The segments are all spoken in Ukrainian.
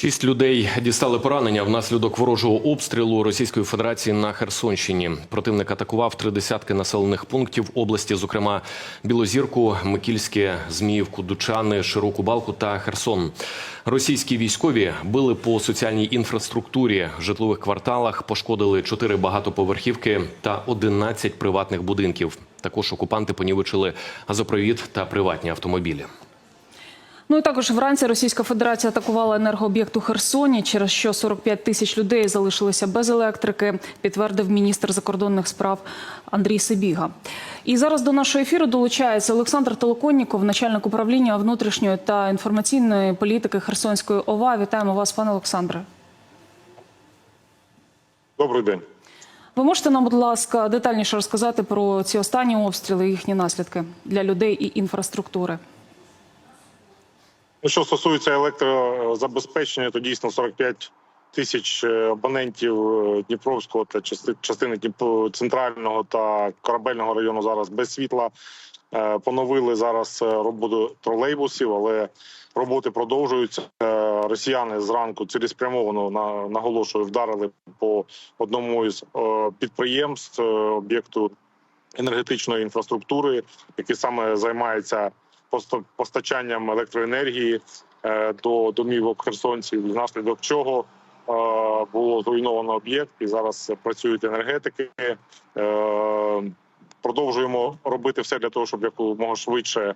Шість людей дістали поранення внаслідок ворожого обстрілу Російської Федерації на Херсонщині. Противник атакував три десятки населених пунктів області, зокрема Білозірку, Микільське, Зміївку, Дучани, Широку Балку та Херсон. Російські військові били по соціальній інфраструктурі, житлових кварталах, пошкодили чотири багатоповерхівки та 11 приватних будинків. Також окупанти понівечили газопровід та приватні автомобілі. Ну і також вранці Російська Федерація атакувала енергооб'єкт у Херсоні, через що 45 тисяч людей залишилися без електрики, підтвердив міністр закордонних справ Андрій Сибіга. І зараз до нашого ефіру долучається Олександр Толоконніков, начальник управління внутрішньої та інформаційної політики Херсонської ОВА. Вітаємо вас, пане Олександре. Добрий день. Ви можете нам, будь ласка, детальніше розказати про ці останні обстріли і їхні наслідки для людей і інфраструктури? Ну, Що стосується електрозабезпечення, то дійсно 45 тисяч е, абонентів е, Дніпровського та частини центрального та корабельного району зараз без світла. Е, Поновили зараз е, роботу тролейбусів, але роботи продовжуються. Е, Росіяни зранку цілеспрямовано на наголошую вдарили по одному із е, підприємств е, об'єкту енергетичної інфраструктури, який саме займається постачанням електроенергії е, до домівок херсонців, внаслідок чого е, було зруйновано об'єкт, і зараз працюють енергетики. Е, Продовжуємо робити все для того, щоб якомога швидше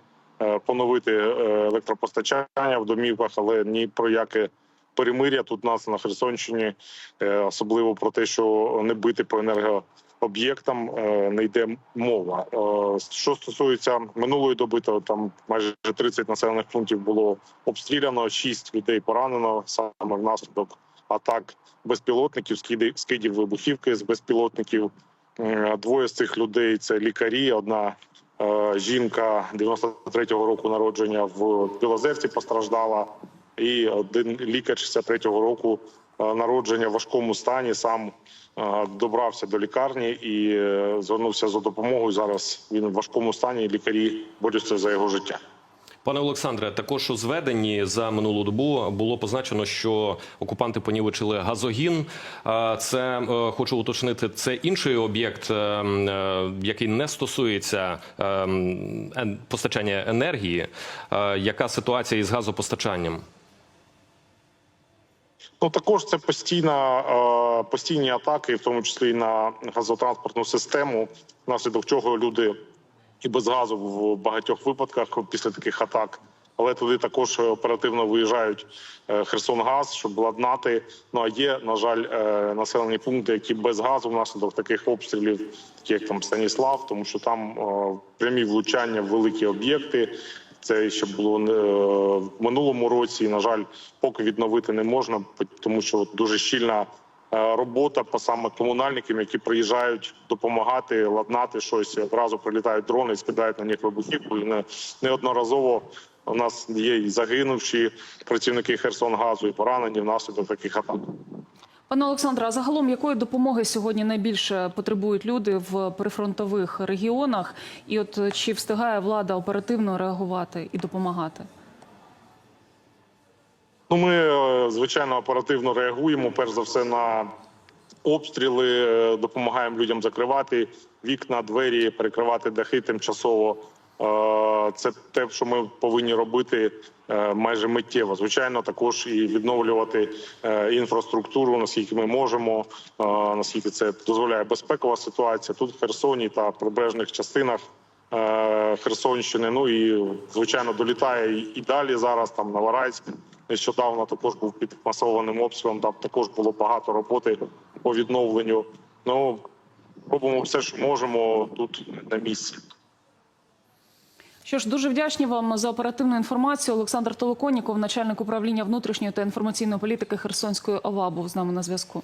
поновити електропостачання в домівках, але ні про яке перемиря тут у нас на Херсонщині, е, особливо про те, що не бити по енергооб'єктам, е, не йде мова. Е, Що стосується минулої доби, то там майже 30 населених пунктів було обстріляно, 6 людей поранено саме внаслідок атак безпілотників, скидів вибухівки з безпілотників. Двоє з цих людей це лікарі. Одна жінка 93-го року народження в Білозерці постраждала, і один лікар 63-го року е, народження в важкому стані сам е, добрався до лікарні і е, звернувся за допомогою. Зараз він в важкому стані. і Лікарі борються за його життя. Пане Олександре, також у зведенні за минулу добу було позначено, що окупанти понівечили газогін. Це хочу уточнити. Це інший об'єкт, який не стосується постачання енергії. Яка ситуація із газопостачанням? Ну також це постійна е, постійні атаки, в тому числі на газотранспортну систему, внаслідок чого люди і без газу в багатьох випадках після таких атак. Але туди також оперативно виїжджають е, Херсонгаз, щоб ладнати. Ну а є, на жаль, е, населені пункти, які без газу внаслідок таких обстрілів, такі як там Станіслав, тому що там е, прямі влучання великі об'єкти. Це ще було е, в минулому році. І, на жаль, поки відновити не можна, тому що дуже щільна е, робота по саме комунальникам, які приїжджають допомагати, ладнати щось. Одразу прилітають дрони і скидають на них вибухівку. Не, неодноразово у нас є і загинувші працівники Херсонгазу, і поранені внаслідок таких атак. Пане Олександре, а загалом якої допомоги сьогодні найбільше потребують люди в прифронтових регіонах? І от чи встигає влада оперативно реагувати і допомагати? Ну, ми е, звичайно оперативно реагуємо. Перш за все на обстріли, е, допомагаємо людям закривати вікна, двері, перекривати дахи тимчасово. Е, Це те, що ми повинні робити е, майже миттєво. Звичайно, також і відновлювати е, інфраструктуру, наскільки ми можемо, наскільки це дозволяє безпекова ситуація тут в Херсоні та прибережних частинах. Херсонщини. Ну і звичайно долітає і далі зараз. Там Новорайськ нещодавно також був під масованим обстрілом. Там також було багато роботи по відновленню. Ну робимо все, що можемо тут на місці. Що ж, дуже вдячні вам за оперативну інформацію. Олександр Толоконіков, начальник управління внутрішньої та інформаційної політики Херсонської ОВА, був з нами на зв'язку.